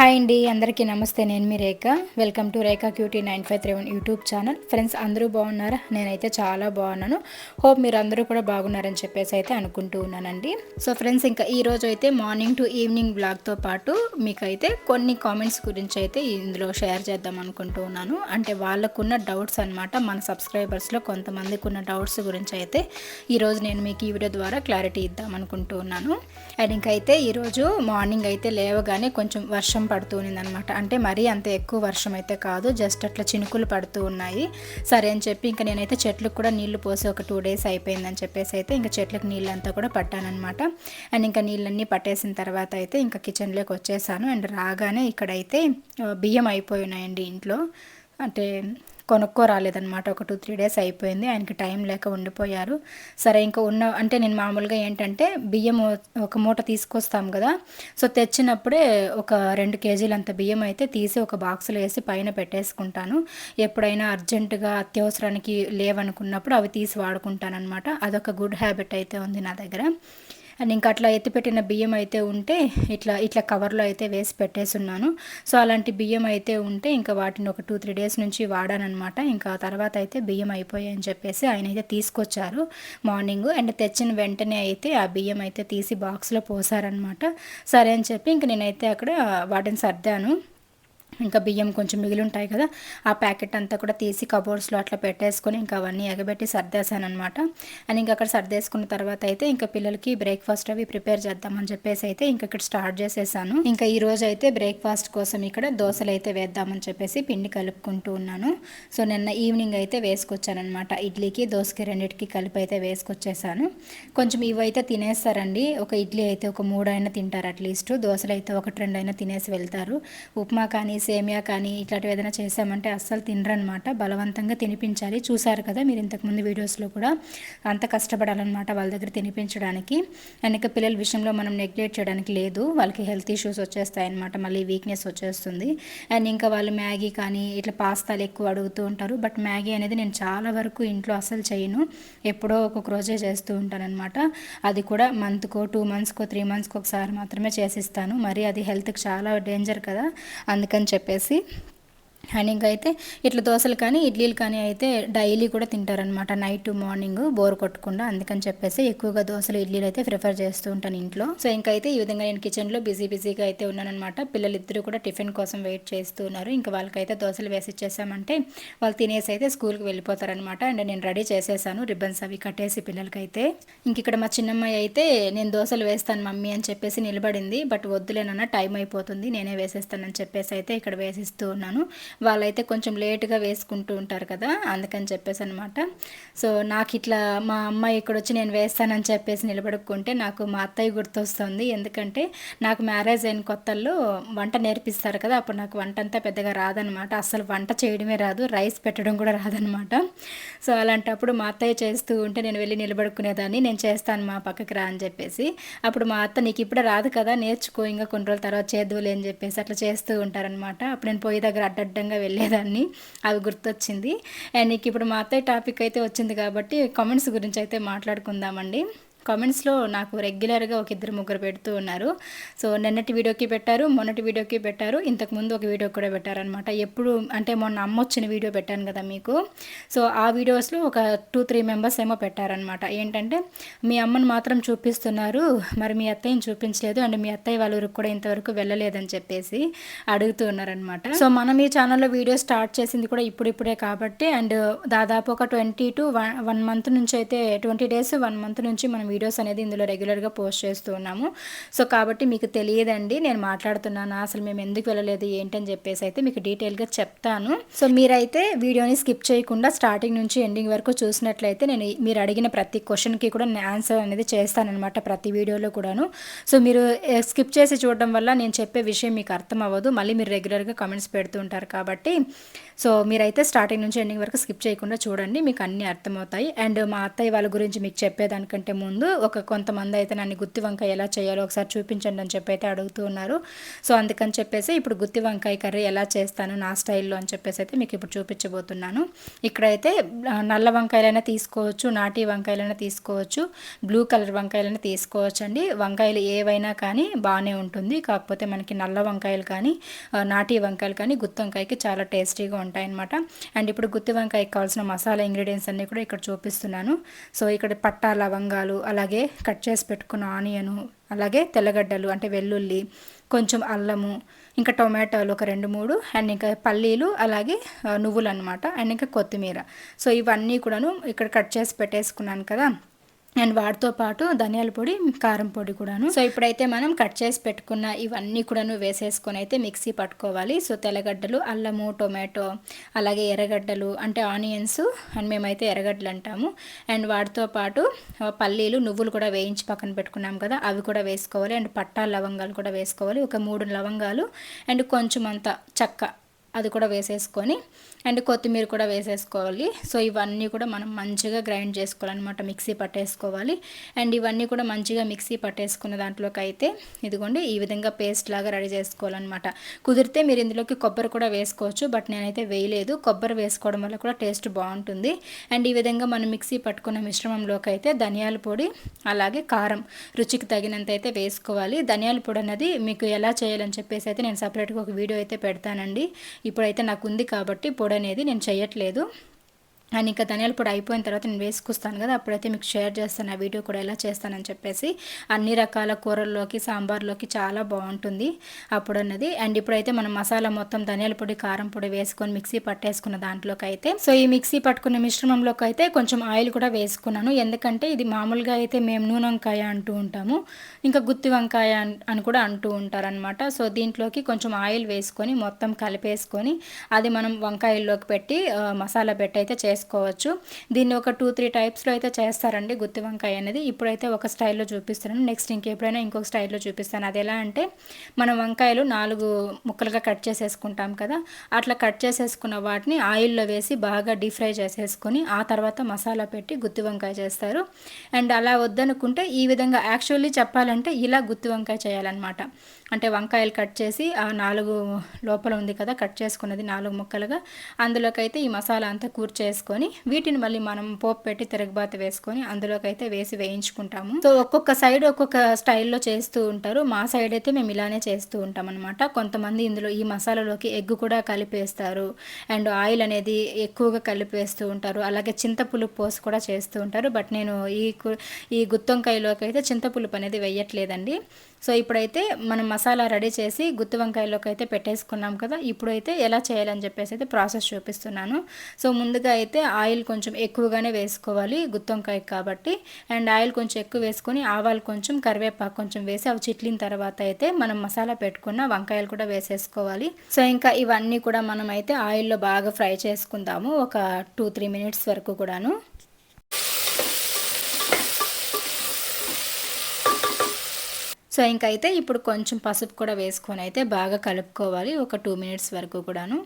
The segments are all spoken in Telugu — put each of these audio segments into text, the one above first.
హాయ్ అండి అందరికీ నమస్తే. నేను మీ Rekha. Welcome to Rekha cutie nine five three one YouTube channel friends అందరూ బాగున్నారా? నేనైతే చాలా బాగున్నాను. హోప్ మీరు అందరూ కూడా బాగున్నారని చెప్పేసి అయితే అనుకుంటూ ఉన్నానండి. సో ఫ్రెండ్స్ ఇంకా ఈ అయితే మార్నింగ్ టు ఈవినింగ్ బ్లాగ్తో పాటు మీకైతే కొన్ని కామెంట్స్ గురించి అయితే ఇందులో షేర్ చేద్దాం అనుకుంటూ ఉన్నాను. అంటే వాళ్ళకున్న డౌట్స్ అనమాట మన సబ్స్క్రైబర్స్లో కొంతమందికి ఉన్న డౌట్స్ గురించి అయితే ఈరోజు నేను మీకు ఈ వీడియో ద్వారా క్లారిటీ ఇద్దాం అనుకుంటూ ఉన్నాను. అండ్ ఇంకైతే ఈరోజు మార్నింగ్ అయితే లేవగానే కొంచెం వర్షం పడుతూ ఉన్నదనమాట. అంటే మరీ అంత ఎక్కువ వర్షం అయితే కాదు జస్ట్ అట్లా చినుకులు పడుతూ ఉన్నాయి. సరే అని చెప్పి ఇంకా నేనైతే చెట్లకు కూడా నీళ్ళు పోసి ఒక టూ డేస్ అయిపోయిందని చెప్పేసి అయితే ఇంకా చెట్లకు నీళ్ళంతా కూడా పట్టానమాట అండ్ ఇంకా నీళ్ళన్నీ పట్టేసిన తర్వాత అయితే ఇంకా కిచెన్లోకి వచ్చేసాను. అండ్ రాగానే ఇక్కడైతే బియ్యం అయిపోయినాయండి ఇంట్లో. అంటే కొనుక్కో రాలేదనమాట ఒక టూ త్రీ డేస్ అయిపోయింది. ఆయనకి టైం లేక ఉండిపోయారు. సరే ఇంకా ఉన్న అంటే నేను మామూలుగా ఏంటంటే బియ్యం ఒక మూట తీసుకొస్తాం కదా. సో తెచ్చినప్పుడే ఒక రెండు కేజీలు అంత బియ్యం అయితే తీసి ఒక బాక్స్లో వేసి పైన పెట్టేసుకుంటాను. ఎప్పుడైనా అర్జెంటుగా అత్యవసరానికి లేవనుకున్నప్పుడు అవి తీసి వాడుకుంటాను అనమాట అదొక గుడ్ హ్యాబిట్ అయితే ఉంది నా దగ్గర. అండ్ ఇంకా అట్లా ఎత్తిపెట్టిన బియ్యం అయితే ఉంటే ఇట్లా ఇట్లా కవర్లో అయితే వేసి పెట్టేసున్నాను. సో అలాంటి బియ్యం అయితే ఉంటే ఇంకా వాటిని ఒక టూ త్రీ డేస్ నుంచి వాడానమాట ఇంకా తర్వాత అయితే బియ్యం అయిపోయాయని చెప్పేసి ఆయన అయితే తీసుకొచ్చారు మార్నింగ్. అండ్ తెచ్చిన వెంటనే అయితే ఆ బియ్యం అయితే తీసి బాక్స్లో పోసారనమాట సరే అని చెప్పి ఇంక నేనైతే అక్కడ వాటిని సర్దాను. ఇంకా బియ్యం కొంచెం మిగిలి ఉంటాయి కదా ఆ ప్యాకెట్ అంతా కూడా తీసి కబోర్డ్స్లో అట్లా పెట్టేసుకొని ఇంకా అవన్నీ ఎగబెట్టి సర్దేశాను అనమాట అండ్ ఇంకా అక్కడ సర్దేసుకున్న తర్వాత అయితే ఇంకా పిల్లలకి బ్రేక్ఫాస్ట్ అవి ప్రిపేర్ చేద్దామని చెప్పేసి అయితే ఇంకా ఇక్కడ స్టార్ట్ చేసేసాను. ఇంకా ఈ రోజు అయితే బ్రేక్ఫాస్ట్ కోసం ఇక్కడ దోశలు అయితే వేద్దామని చెప్పేసి పిండి కలుపుకుంటూ ఉన్నాను. సో నిన్న ఈవినింగ్ అయితే వేసుకొచ్చానమాట ఇడ్లీకి దోశకి రెండింటికి కలిపి అయితే వేసుకొచ్చేసాను. కొంచెం ఇవైతే తినేస్తారండి. ఒక ఇడ్లీ అయితే ఒక మూడు అయినా తింటారు అట్లీస్ట్. దోశలు అయితే ఒకటి రెండు అయినా తినేసి వెళ్తారు. ఉప్మా కానీ సేమియా కానీ ఇట్లాంటివి ఏదైనా చేసామంటే అస్సలు తినరనమాట. బలవంతంగా తినిపించాలి. చూసారు కదా మీరు ఇంతకుముందు వీడియోస్లో కూడా అంత కష్టపడాలన్నమాట వాళ్ళ దగ్గర తినిపించడానికి. అండ్ ఇంకా పిల్లల విషయంలో మనం నెగ్లెక్ట్ చేయడానికి లేదు. వాళ్ళకి హెల్త్ ఇష్యూస్ వచ్చేస్తాయి అనమాట మళ్ళీ వీక్నెస్ వచ్చేస్తుంది. అండ్ ఇంకా వాళ్ళు మ్యాగీ కానీ ఇట్లా పాస్తాలు ఎక్కువ అడుగుతూ ఉంటారు. బట్ మ్యాగీ అనేది నేను చాలా వరకు ఇంట్లో అస్సలు చేయను. ఎప్పుడో ఒక్కొక్క రోజే చేస్తూ ఉంటానన్నమాట. అది కూడా మంత్కో టూ మంత్స్కో త్రీ మంత్స్కి ఒకసారి మాత్రమే చేసిస్తాను. మరి అది హెల్త్కి చాలా డేంజర్ కదా. అందుకని చెప్పేసి అండ్ ఇంకా అయితే ఇట్లా దోశలు కానీ ఇడ్లీలు కానీ అయితే డైలీ కూడా తింటారనమాట నైట్ మార్నింగ్ బోర్ కొట్టకుండా. అందుకని చెప్పేసి ఎక్కువగా దోశలు ఇడ్లీలు అయితే ప్రిఫర్ చేస్తూ ఉంటాను ఇంట్లో. సో ఇంకా అయితే ఈ విధంగా నేను కిచెన్లో బిజీ బిజీగా అయితే ఉన్నానమాట పిల్లలిద్దరూ కూడా టిఫిన్ కోసం వెయిట్ చేస్తూ ఉన్నారు. ఇంకా వాళ్ళకైతే దోశలు వేసి ఇచ్చేసామంటే వాళ్ళు తినేసి అయితే స్కూల్కి వెళ్ళిపోతారనమాట అండ్ నేను రెడీ చేసేసాను రిబ్బన్స్ అవి కట్టేసి పిల్లలకైతే. ఇంక ఇక్కడ మా చిన్నమ్మాయి అయితే నేను దోశలు వేస్తాను మమ్మీ అని చెప్పేసి నిలబడింది. బట్ వద్దులేనన్న టైం అయిపోతుంది. నేనే వేసేస్తానని చెప్పేసి అయితే ఇక్కడ వేసిస్తూ ఉన్నాను. వాళ్ళైతే కొంచెం లేట్గా వేసుకుంటూ ఉంటారు కదా అందుకని చెప్పేసి అనమాట సో నాకు ఇట్లా మా అమ్మాయి ఇక్కడ వచ్చి నేను వేస్తానని చెప్పేసి నిలబడుకుంటే నాకు మా అత్తయ్య గుర్తొస్తుంది. ఎందుకంటే నాకు మ్యారేజ్ అయిన కొత్తల్లో వంట నేర్పిస్తారు కదా అప్పుడు నాకు వంట అంతా పెద్దగా రాదనమాట అసలు వంట చేయడమే రాదు రైస్ పెట్టడం కూడా రాదనమాట సో అలాంటప్పుడు మా అత్తయ్య చేస్తూ ఉంటే నేను వెళ్ళి నిలబడుకునేదాన్ని నేను చేస్తాను మా పక్కకి రా అని చెప్పేసి. అప్పుడు మా అత్త నీకు ఇప్పుడే రాదు కదా నేర్చుకో ఇంకా కొన్ని రోజుల తర్వాత చేద్దులే అని చెప్పేసి అట్లా చేస్తూ ఉంటారనమాట అప్పుడు నేను పోయి దగ్గర అడ్డడ్డంగా వెళ్ళేదాన్ని. అవి గుర్తొచ్చింది. అండ్ నీకు ఇప్పుడు మా అత్తయ్య టాపిక్ అయితే వచ్చింది కాబట్టి కామెంట్స్ గురించి అయితే మాట్లాడుకుందామండి. కామెంట్స్లో నాకు రెగ్యులర్గా ఒక ఇద్దరు ముగ్గురు పెడుతూ ఉన్నారు. సో నిన్నటి వీడియోకి పెట్టారు మొన్నటి వీడియోకి పెట్టారు ఇంతకుముందు ఒక వీడియో కూడా పెట్టారనమాట ఎప్పుడు అంటే మొన్న అమ్మ వచ్చిన వీడియో పెట్టాను కదా మీకు. సో ఆ వీడియోస్లో ఒక టూ త్రీ మెంబర్స్ ఏమో పెట్టారనమాట ఏంటంటే మీ అమ్మని మాత్రం చూపిస్తున్నారు మరి మీ అత్తయ్యని చూపించలేదు అండ్ మీ అత్తయ్య వాళ్ళ ఊరికి కూడా ఇంతవరకు వెళ్ళలేదని చెప్పేసి అడుగుతూ ఉన్నారనమాట సో మనం ఈ ఛానల్లో వీడియో స్టార్ట్ చేసింది కూడా ఇప్పుడిప్పుడే కాబట్టి అండ్ దాదాపు ఒక twenty two one one month నుంచి అయితే ట్వంటీ డేస్ వన్ మంత్ నుంచి మనం వీడియోస్ అనేది ఇందులో రెగ్యులర్గా పోస్ట్ చేస్తూ ఉన్నాము. సో కాబట్టి మీకు తెలియదండి నేను మాట్లాడుతున్నాను అసలు మేము ఎందుకు వెళ్ళలేదు ఏంటని చెప్పేసి అయితే మీకు డీటెయిల్గా చెప్తాను. సో మీరైతే వీడియోని స్కిప్ చేయకుండా స్టార్టింగ్ నుంచి ఎండింగ్ వరకు చూసినట్లయితే నేను మీరు అడిగిన ప్రతి క్వశ్చన్కి కూడా నేను ఆన్సర్ అనేది చేస్తానన్నమాట ప్రతి వీడియోలో కూడాను. సో మీరు స్కిప్ చేసి చూడడం వల్ల నేను చెప్పే విషయం మీకు అర్థం అవ్వదు మళ్ళీ మీరు రెగ్యులర్గా కమెంట్స్ పెడుతూ ఉంటారు కాబట్టి. సో మీరైతే స్టార్టింగ్ నుంచి ఎండింగ్ వరకు స్కిప్ చేయకుండా చూడండి మీకు అన్నీ అర్థమవుతాయి. అండ్ మా అత్తయ్య వాళ్ళ గురించి మీకు చెప్పేదానికంటే ముందు ముందు ఒక కొంతమంది అయితే నన్ను గుత్తి వంకాయ ఎలా చేయాలో ఒకసారి చూపించండి అని చెప్పి అయితే అడుగుతూ ఉన్నారు. సో అందుకని చెప్పేసి ఇప్పుడు గుత్తి వంకాయ కర్రీ ఎలా చేస్తాను నా స్టైల్లో అని చెప్పేసి అయితే మీకు ఇప్పుడు చూపించబోతున్నాను. ఇక్కడైతే నల్ల వంకాయలైనా తీసుకోవచ్చు నాటి వంకాయలైనా తీసుకోవచ్చు బ్లూ కలర్ వంకాయలైనా తీసుకోవచ్చు అండి వంకాయలు ఏవైనా కానీ బాగానే ఉంటుంది. కాకపోతే మనకి నల్ల వంకాయలు కానీ నాటి వంకాయలు కానీ గుత్తి వంకాయకి చాలా టేస్టీగా ఉంటాయన్నమాట. అండ్ ఇప్పుడు గుత్తి వంకాయకి కావాల్సిన మసాలా ఇంగ్రీడియంట్స్ అన్నీ కూడా ఇక్కడ చూపిస్తున్నాను. సో ఇక్కడ పట్టా లవంగాలు అలాగే కట్ చేసి పెట్టుకున్న ఆనియను అలాగే తెల్లగడ్డలు అంటే వెల్లుల్లి కొంచెం అల్లము ఇంకా టొమాటోలు ఒక రెండు మూడు అండ్ ఇంకా పల్లీలు అలాగే నువ్వులు అనమాట అండ్ ఇంకా కొత్తిమీర. సో ఇవన్నీ కూడాను ఇక్కడ కట్ చేసి పెట్టేసుకున్నాను కదా. అండ్ వాటితో పాటు ధనియాల పొడి కారం పొడి కూడాను. సో ఇప్పుడైతే మనం కట్ చేసి పెట్టుకున్న ఇవన్నీ కూడాను వేసేసుకొని అయితే మిక్సీ పట్టుకోవాలి. సో తెల్లగడ్డలు అల్లము టొమాటో అలాగే ఎర్రగడ్డలు అంటే ఆనియన్స్ అండ్ మేమైతే ఎర్రగడ్డలు అంటాము. అండ్ వాటితో పాటు పల్లీలు నువ్వులు కూడా వేయించి పక్కన పెట్టుకున్నాం కదా అవి కూడా వేసుకోవాలి. అండ్ పట్టా లవంగాలు కూడా వేసుకోవాలి. ఒక మూడు లవంగాలు అండ్ కొంచెం అంత చక్క అది కూడా వేసేసుకొని అండ్ కొత్తిమీర కూడా వేసేసుకోవాలి. సో ఇవన్నీ కూడా మనం మంచిగా గ్రైండ్ చేసుకోవాలన్నమాట. మిక్సీ పట్టేసుకోవాలి. అండ్ ఇవన్నీ కూడా మంచిగా మిక్సీ పట్టేసుకున్న దాంట్లోకి అయితే ఇదిగోండి ఈ విధంగా పేస్ట్ లాగా రెడీ చేసుకోవాలన్నమాట. కుదిరితే మీరు ఇందులోకి కొబ్బరి కూడా వేసుకోవచ్చు బట్ నేనైతే వేయలేదు. కొబ్బరి వేసుకోవడం వల్ల కూడా టేస్ట్ బాగుంటుంది. అండ్ ఈ విధంగా మనం మిక్సీ పట్టుకున్న మిశ్రమంలోకి అయితే ధనియాల పొడి అలాగే కారం రుచికి తగినంత అయితే వేసుకోవాలి. ధనియాల పొడి అనేది మీకు ఎలా చేయాలని చెప్పేసి అయితే నేను సపరేట్గా ఒక వీడియో అయితే పెడతానండి. ఇప్పుడైతే నాకు ఉంది కాబట్టి పొడి అనేది నేను చేయట్లేదు అండ్ ఇంకా ధనియాల పొడి అయిపోయిన తర్వాత నేను వేసుకొస్తాను కదా అప్పుడైతే మీకు షేర్ చేస్తాను ఆ వీడియో కూడా ఎలా చేస్తానని చెప్పేసి. అన్ని రకాల కూరల్లోకి సాంబార్లోకి చాలా బాగుంటుంది అప్పుడు అన్నది అండ్ ఇప్పుడైతే మనం మసాలా మొత్తం ధనియాల పొడి కారం పొడి వేసుకొని మిక్సీ పట్టేసుకున్న దాంట్లోకి అయితే సో ఈ మిక్సీ పట్టుకున్న మిశ్రమంలోకి అయితే కొంచెం ఆయిల్ కూడా వేసుకున్నాను. ఎందుకంటే ఇది మామూలుగా అయితే మేము నూనె వంకాయ అంటూ ఉంటాము. ఇంకా గుత్తి వంకాయ అని కూడా అంటూ ఉంటారనమాట సో దీంట్లోకి కొంచెం ఆయిల్ వేసుకొని మొత్తం కలిపేసుకొని అది మనం వంకాయల్లోకి పెట్టి మసాలా పెట్టి అయితే చేసుకోవచ్చు. దీన్ని ఒక టూ త్రీ టైప్స్లో అయితే చేస్తారండి గుత్తి వంకాయ అనేది. ఇప్పుడైతే ఒక స్టైల్లో చూపిస్తున్నాను. నెక్స్ట్ ఇంకెప్పుడైనా ఇంకొక స్టైల్లో చూపిస్తాను. అది ఎలా అంటే మనం వంకాయలు నాలుగు ముక్కలుగా కట్ చేసేసుకుంటాం కదా అట్లా కట్ చేసేసుకున్న వాటిని ఆయిల్లో వేసి బాగా డీప్ ఫ్రై చేసేసుకొని ఆ తర్వాత మసాలా పెట్టి గుత్తి వంకాయ చేస్తారు. అండ్ అలా వద్దనుకుంటే ఈ విధంగా యాక్చువల్లీ చెప్పాలంటే ఇలా గుత్తి వంకాయ చేయాలన్నమాట. అంటే వంకాయలు కట్ చేసి ఆ నాలుగు లోపల ఉంది కదా కట్ చేసుకున్నది నాలుగు ముక్కలుగా. అందులోకైతే ఈ మసాలా అంతా కూర్చేసుకొని వీటిని మళ్ళీ మనం పోపు పెట్టి తిరగబాత వేసుకొని అందులోకైతే వేసి వేయించుకుంటాము. సో ఒక్కొక్క సైడ్ ఒక్కొక్క స్టైల్లో చేస్తూ ఉంటారు. మా సైడ్ అయితే మేము ఇలానే చేస్తూ ఉంటాం అనమాట కొంతమంది ఇందులో ఈ మసాలాలోకి ఎగ్ కూడా కలిపేస్తారు. అండ్ ఆయిల్ అనేది ఎక్కువగా కలిపేస్తూ ఉంటారు. అలాగే చింతపులుపు పోసి కూడా చేస్తూ ఉంటారు. బట్ నేను ఈ ఈ గుత్తొంకాయలోకి అయితే చింతపులుపు అనేది వేయట్లేదండి. సో ఇప్పుడైతే మనం మసాలా రెడీ చేసి గుత్తి వంకాయలోకి అయితే పెట్టేసుకున్నాం కదా ఇప్పుడైతే ఎలా చేయాలని చెప్పేసి అయితే ప్రాసెస్ చూపిస్తున్నాను. సో ముందుగా అయితే ఆయిల్ కొంచెం ఎక్కువగానే వేసుకోవాలి గుత్తి వంకాయ కాబట్టి. అండ్ ఆయిల్ కొంచెం ఎక్కువ వేసుకొని ఆవాలు కొంచెం కరివేపాకు కొంచెం వేసి అవి చిట్లిన తర్వాత అయితే మనం మసాలా పెట్టుకున్న వంకాయలు కూడా వేసేసుకోవాలి. సో ఇంకా ఇవన్నీ కూడా మనం అయితే ఆయిల్లో బాగా ఫ్రై చేసుకుందాము ఒక టూ త్రీ మినిట్స్ వరకు కూడాను. సో ఇంకైతే ఇప్పుడు కొంచెం పసుపు కూడా వేసుకొని అయితే బాగా కలుపుకోవాలి. ఒక టూ మినిట్స్ వరకు కూడాను.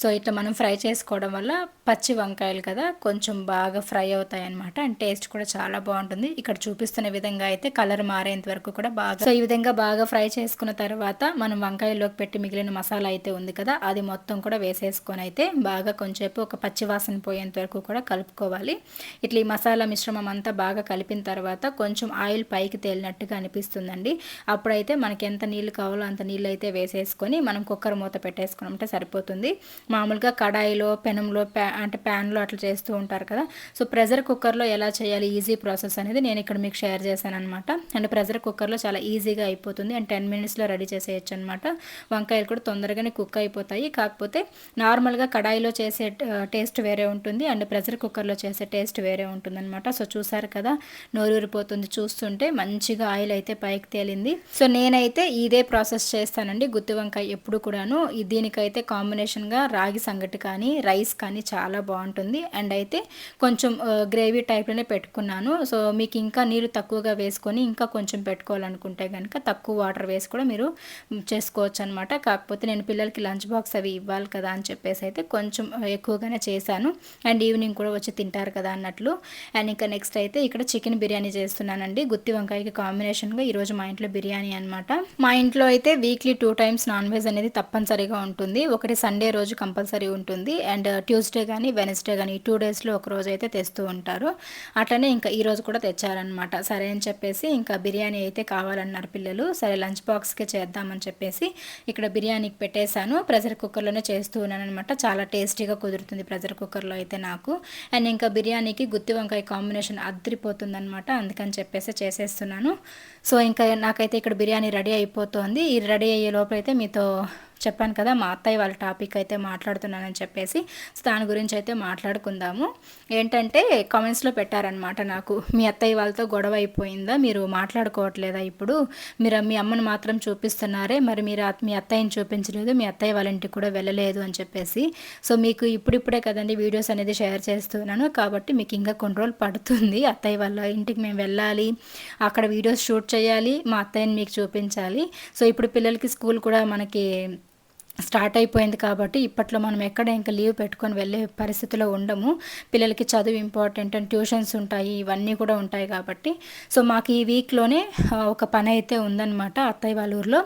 సో ఇట్లా మనం ఫ్రై చేసుకోవడం వల్ల పచ్చి వంకాయలు కదా కొంచెం బాగా ఫ్రై అవుతాయి అనమాట అండ్ టేస్ట్ కూడా చాలా బాగుంటుంది. ఇక్కడ చూపిస్తున్న విధంగా అయితే కలర్ మారేంత వరకు కూడా బాగా సో ఈ విధంగా బాగా ఫ్రై చేసుకున్న తర్వాత మనం వంకాయల్లోకి పెట్టి మిగిలిన మసాలా అయితే ఉంది కదా అది మొత్తం కూడా వేసేసుకొని అయితే బాగా కొంచెంసేపు ఒక పచ్చి వాసన పోయేంత వరకు కూడా కలుపుకోవాలి. ఇట్లా ఈ మసాలా మిశ్రమం అంతా బాగా కలిపిన తర్వాత కొంచెం ఆయిల్ పైకి తేలినట్టుగా అనిపిస్తుందండి. అప్పుడైతే మనకి ఎంత నీళ్ళు కావాలో అంత నీళ్ళు అయితే వేసేసుకొని మనం కుక్కర్ మూత పెట్టేసుకున్నామంటే సరిపోతుంది. మామూలుగా కడాయిలో పెనంలో ప్యా అంటే ప్యాన్లో అట్లా చేస్తూ ఉంటారు కదా. సో ప్రెషర్ కుక్కర్లో ఎలా చేయాలి? ఈజీ ప్రాసెస్ అనేది నేను ఇక్కడ మీకు షేర్ చేశాను అనమాట అండ్ ప్రెషర్ కుక్కర్లో చాలా ఈజీగా అయిపోతుంది. అండ్ టెన్ మినిట్స్లో రెడీ చేసేయచ్చు అనమాట వంకాయలు కూడా తొందరగానే కుక్ అయిపోతాయి. కాకపోతే నార్మల్గా కడాయిలో చేసే టేస్ట్ వేరే ఉంటుంది. అండ్ ప్రెషర్ కుక్కర్లో చేసే టేస్ట్ వేరే ఉంటుందన్నమాట. సో చూసారు కదా నోరూరిపోతుంది చూస్తుంటే మంచిగా ఆయిల్ అయితే పైకి తేలింది. సో నేనైతే ఇదే ప్రాసెస్ చేస్తానండి గుత్తి వంకాయ ఎప్పుడు కూడాను. దీనికైతే కాంబినేషన్గా రాగి సంగటి కానీ రైస్ కానీ చాలా బాగుంటుంది. అండ్ అయితే కొంచెం గ్రేవీ టైప్లోనే పెట్టుకున్నాను. సో మీకు ఇంకా నీరు తక్కువగా వేసుకొని ఇంకా కొంచెం పెట్టుకోవాలనుకుంటే కనుక తక్కువ వాటర్ వేసి కూడా మీరు చేసుకోవచ్చు అనమాట కాకపోతే నేను పిల్లలకి లంచ్ బాక్స్ అవి ఇవ్వాలి కదా అని చెప్పేసి అయితే కొంచెం ఎక్కువగానే చేశాను. అండ్ ఈవినింగ్ కూడా వచ్చి తింటారు కదా అన్నట్లు. అండ్ ఇంకా నెక్స్ట్ అయితే ఇక్కడ చికెన్ బిర్యానీ చేస్తున్నానండి. గుత్తి వంకాయకి కాంబినేషన్గా ఈరోజు మా ఇంట్లో బిర్యానీ అనమాట మా ఇంట్లో అయితే weekly two times non veg అనేది తప్పనిసరిగా ఉంటుంది. ఒకటి సండే రోజు కంపల్సరీ ఉంటుంది. అండ్ ట్యూస్డే కానీ వెనస్డే కానీ టూ డేస్లో ఒక రోజు అయితే తెస్తూ ఉంటారు. అట్లనే ఇంకా ఈ రోజు కూడా తెచ్చారనమాట సరే అని చెప్పేసి ఇంకా బిర్యానీ అయితే కావాలన్నారు పిల్లలు. సరే లంచ్ బాక్స్కే చేద్దామని చెప్పేసి ఇక్కడ బిర్యానీకి పెట్టేశాను. ప్రెషర్ కుక్కర్లోనే చేస్తూ ఉన్నాను అనమాట చాలా టేస్టీగా కుదురుతుంది ప్రెషర్ కుక్కర్లో అయితే నాకు. అండ్ ఇంకా బిర్యానీకి గుత్తి వంకాయ కాంబినేషన్ అద్దరిపోతుందనమాట అందుకని చెప్పేసి చేసేస్తున్నాను. సో ఇంకా నాకైతే ఇక్కడ బిర్యానీ రెడీ అయిపోతుంది. ఈ రెడీ అయ్యే లోపలైతే మీతో చెప్పాను కదా మా అత్తయ్య వాళ్ళ టాపిక్ అయితే మాట్లాడుతున్నానని చెప్పేసి సో దాని గురించి అయితే మాట్లాడుకుందాము. ఏంటంటే కామెంట్స్లో పెట్టారనమాట నాకు మీ అత్తయ్య వాళ్ళతో గొడవ అయిపోయిందా? మీరు మాట్లాడుకోవట్లేదా ఇప్పుడు? మీరు మీ అమ్మను మాత్రం చూపిస్తున్నారే మరి మీరు మీ అత్తయ్యని చూపించలేదు మీ అత్తయ్య వాళ్ళ ఇంటికి కూడా వెళ్ళలేదు అని చెప్పేసి. సో మీకు ఇప్పుడిప్పుడే కదండి వీడియోస్ అనేది షేర్ చేస్తున్నాను కాబట్టి మీకు ఇంకా కొన్ని రోజులు పడుతుంది. అత్తయ్య వాళ్ళ ఇంటికి మేము వెళ్ళాలి అక్కడ వీడియోస్ షూట్ చేయాలి మా అత్తయ్యని మీకు చూపించాలి. సో ఇప్పుడు పిల్లలకి స్కూల్ కూడా మనకి స్టార్ట్ అయిపోయింది కాబట్టి ఇప్పట్లో మనం ఎక్కడ ఇంకా లీవ్ పెట్టుకొని వెళ్ళే పరిస్థితిలో ఉండము. పిల్లలకి చదువు ఇంపార్టెంట్ అండ్ ట్యూషన్స్ ఉంటాయి ఇవన్నీ కూడా ఉంటాయి కాబట్టి. సో మాకు ఈ వీక్లోనే ఒక పని అయితే ఉందన్నమాట అత్తయ్య వాళ్ళ ఊర్లో.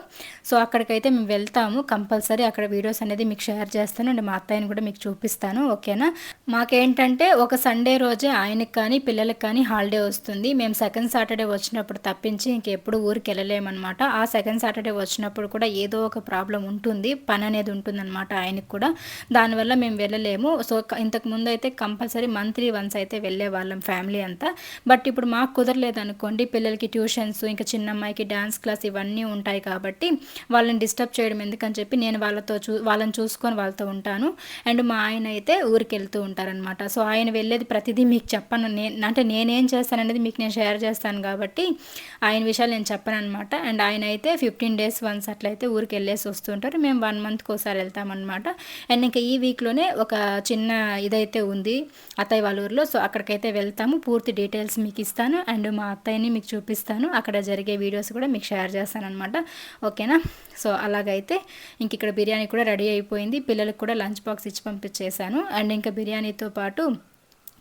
సో అక్కడికైతే మేము వెళ్తాము కంపల్సరీ. అక్కడ వీడియోస్ అనేది మీకు షేర్ చేస్తాను అండ్ మా అత్తయ్యని కూడా మీకు చూపిస్తాను ఓకేనా? మాకేంటంటే ఒక సండే రోజే ఆయనకి కానీ పిల్లలకి కానీ హాలిడే వస్తుంది. మేము సెకండ్ సాటర్డే వచ్చినప్పుడు తప్పించి ఇంకెప్పుడు ఊరికి వెళ్ళలేమన్నమాట. ఆ సెకండ్ సాటర్డే వచ్చినప్పుడు కూడా ఏదో ఒక ప్రాబ్లం ఉంటుంది. పని అనేది ఉంటుందన్నమాట ఆయనకు కూడా. దానివల్ల మేము వెళ్ళలేము. సో ఇంతకు ముందు అయితే కంపల్సరీ మంత్లీ వన్స్ అయితే వెళ్ళే వాళ్ళం ఫ్యామిలీ అంతా. బట్ ఇప్పుడు మాకు కుదరలేదు అనుకోండి పిల్లలకి ట్యూషన్స్ ఇంకా చిన్న అమ్మాయికి డ్యాన్స్ క్లాస్ ఇవన్నీ ఉంటాయి కాబట్టి వాళ్ళని డిస్టర్బ్ చేయడం ఎందుకని చెప్పి నేను వాళ్ళతో చూ వాళ్ళని చూసుకొని వాళ్ళతో ఉంటాను. అండ్ మా ఆయన అయితే ఊరికి వెళ్తూ ఉంటారనమాట సో ఆయన వెళ్ళేది ప్రతిదీ మీకు చెప్పను. నేను అంటే నేనేం చేస్తాననేది మీకు నేను షేర్ చేస్తాను కాబట్టి ఆయన విషయాలు నేను చెప్పను అనమాట అండ్ ఆయన అయితే ఫిఫ్టీన్ డేస్ వన్స్ అట్లయితే ఊరికి వెళ్ళేసి వస్తుంటారు మేము వన్ మంత్కి ఒకసారి వెళ్తామన్నమాట. అండ్ ఇంకా ఈ వీక్లోనే ఒక చిన్న ఇదైతే ఉంది అత్తయ్య వాళ్ళ ఊరిలో. సో అక్కడికైతే వెళ్తాము. పూర్తి డీటెయిల్స్ మీకు ఇస్తాను. అండ్ మా అత్తయ్యని మీకు చూపిస్తాను. అక్కడ జరిగే వీడియోస్ కూడా మీకు షేర్ చేస్తాను అనమాట ఓకేనా? సో అలాగైతే ఇంక ఇక్కడ బిర్యానీ కూడా రెడీ అయిపోయింది. పిల్లలకు కూడా లంచ్ బాక్స్ ఇచ్చి పంపించేశాను. అండ్ ఇంకా బిర్యానీతో పాటు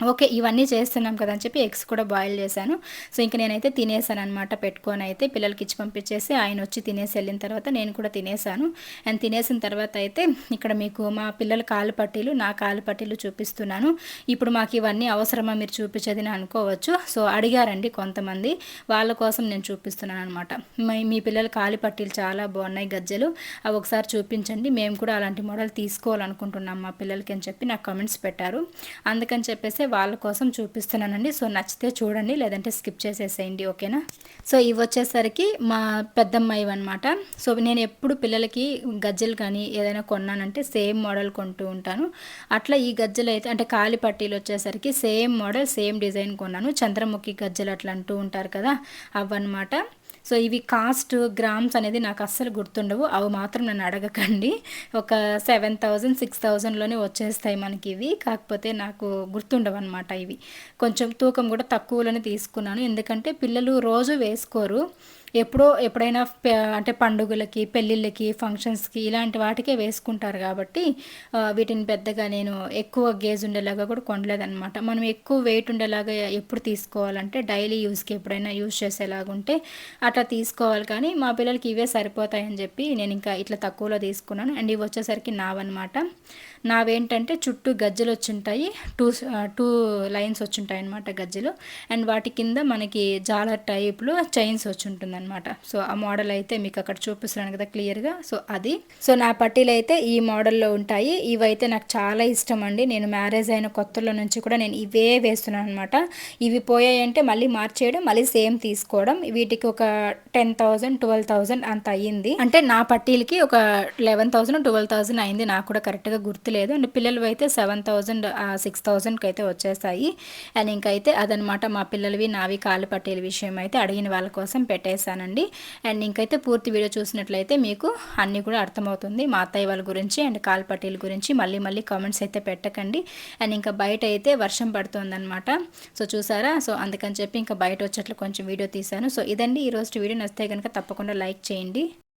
ఓకే ఇవన్నీ చేస్తున్నాం కదా అని చెప్పి ఎగ్స్ కూడా బాయిల్ చేశాను. సో ఇంక నేనైతే తినేసాను అనమాట పెట్టుకొని అయితే పిల్లలకి ఇచ్చి పంపించేసి ఆయన వచ్చి తినేసి వెళ్ళిన తర్వాత నేను కూడా తినేసాను. అండ్ తినేసిన తర్వాత అయితే ఇక్కడ మీకు మా పిల్లల కాలు పట్టీలు నా కాలు పట్టీలు చూపిస్తున్నాను. ఇప్పుడు మాకు ఇవన్నీ అవసరమా మీరు చూపించేది అనుకోవచ్చు. సో అడిగారండి కొంతమంది. వాళ్ళ కోసం నేను చూపిస్తున్నాను అనమాట మీ పిల్లల కాలి పట్టీలు చాలా బాగున్నాయి గజ్జలు. అవి ఒకసారి చూపించండి. మేము కూడా అలాంటి మోడల్ తీసుకోవాలనుకుంటున్నాం మా పిల్లలకి అని చెప్పి నాకు కమెంట్స్ పెట్టారు. అందుకని చెప్పేసి వాళ్ళ కోసం చూపిస్తున్నానండి. సో నచ్చితే చూడండి లేదంటే స్కిప్ చేసేసేయండి ఓకేనా? సో ఇవి వచ్చేసరికి మా పెద్దమ్మాయి అనమాట సో నేను ఎప్పుడు పిల్లలకి గజ్జలు కానీ ఏదైనా కొన్నానంటే సేమ్ మోడల్ కొంటూ ఉంటాను. అట్లా ఈ గజ్జలు అయితే అంటే కాలి పట్టీలు వచ్చేసరికి సేమ్ మోడల్ సేమ్ డిజైన్ కొన్నాను. చంద్రముఖి గజ్జలు అట్లా అంటూ ఉంటారు కదా అవన్నమాట. సో ఇవి కాస్ట్ గ్రామ్స్ అనేది నాకు అస్సలు గుర్తుండవు. అవి మాత్రం నన్ను అడగకండి. ఒక సెవెన్ థౌజండ్ సిక్స్ థౌజండ్లోనే వచ్చేస్తాయి మనకి ఇవి. కాకపోతే నాకు గుర్తుండవు అనమాట ఇవి. కొంచెం తూకం కూడా తక్కువలోనే తీసుకున్నాను. ఎందుకంటే పిల్లలు రోజు వేసుకోరు. ఎప్పుడో ఎప్పుడైనా అంటే పండుగలకి పెళ్ళిళ్ళకి ఫంక్షన్స్కి ఇలాంటి వాటికే వేసుకుంటారు కాబట్టి వీటిని పెద్దగా నేను ఎక్కువ గేజ్ ఉండేలాగా కూడా కొనలేదనమాట మనం ఎక్కువ వెయిట్ ఉండేలాగా ఎప్పుడు తీసుకోవాలంటే డైలీ యూస్కి ఎప్పుడైనా యూజ్ చేసేలాగా ఉంటే అట్లా తీసుకోవాలి కానీ మా పిల్లలకి ఇవే సరిపోతాయని చెప్పి నేను ఇంకా ఇట్లా తక్కువలో తీసుకున్నాను. అండ్ ఇవి వచ్చేసరికి నావన్నమాట. నావేంటంటే చుట్టూ గజ్జలు వచ్చింటాయి టూ టూ లైన్స్ వచ్చింటాయి అనమాట గజ్జలు. అండ్ వాటి కింద మనకి జాలర్ టైప్లో చైన్స్ వచ్చి అనమాట సో ఆ మోడల్ అయితే మీకు అక్కడ చూపిస్తున్నాను కదా క్లియర్గా. సో అది. సో నా పట్టీలు అయితే ఈ మోడల్లో ఉంటాయి. ఇవైతే నాకు చాలా ఇష్టం అండి నేను మ్యారేజ్ అయిన కొత్తలో నుంచి కూడా నేను ఇవే వేస్తున్నాను అనమాట ఇవి పోయాయంటే మళ్ళీ మార్చేయడం మళ్ళీ సేమ్ తీసుకోవడం. వీటికి ఒక టెన్ థౌజండ్ ట్వెల్వ్ థౌజండ్ అంత అయ్యింది. అంటే నా పట్టీలకి ఒక లెవెన్ థౌజండ్ ట్వెల్వ్ థౌజండ్ అయింది. నాకు కూడా కరెక్ట్గా గుర్తు లేదు. అండ్ పిల్లలు అయితే సెవెన్ థౌజండ్ సిక్స్ థౌజండ్కి అయితే వచ్చేసాయి అండ్ ఇంకైతే అదనమాట మా పిల్లలవి నావి కాలు పట్టేల విషయం అయితే అడిగిన వాళ్ళ కోసం పెట్టేశానండి. అండ్ ఇంకైతే పూర్తి వీడియో చూసినట్లయితే మీకు అన్నీ కూడా అర్థమవుతుంది. మా అత్తయ్య వాళ్ళ గురించి అండ్ కాలు పట్టేల గురించి మళ్ళీ మళ్ళీ కామెంట్స్ అయితే పెట్టకండి. అండ్ ఇంకా బయట అయితే వర్షం పడుతుందన్నమాట సో చూసారా? సో అందుకని చెప్పి ఇంకా బయట వచ్చేట్లు కొంచెం వీడియో తీశాను. సో ఇదండి. ఈరోజు వీడియో నచ్చితే కనుక తప్పకుండా లైక్ చేయండి.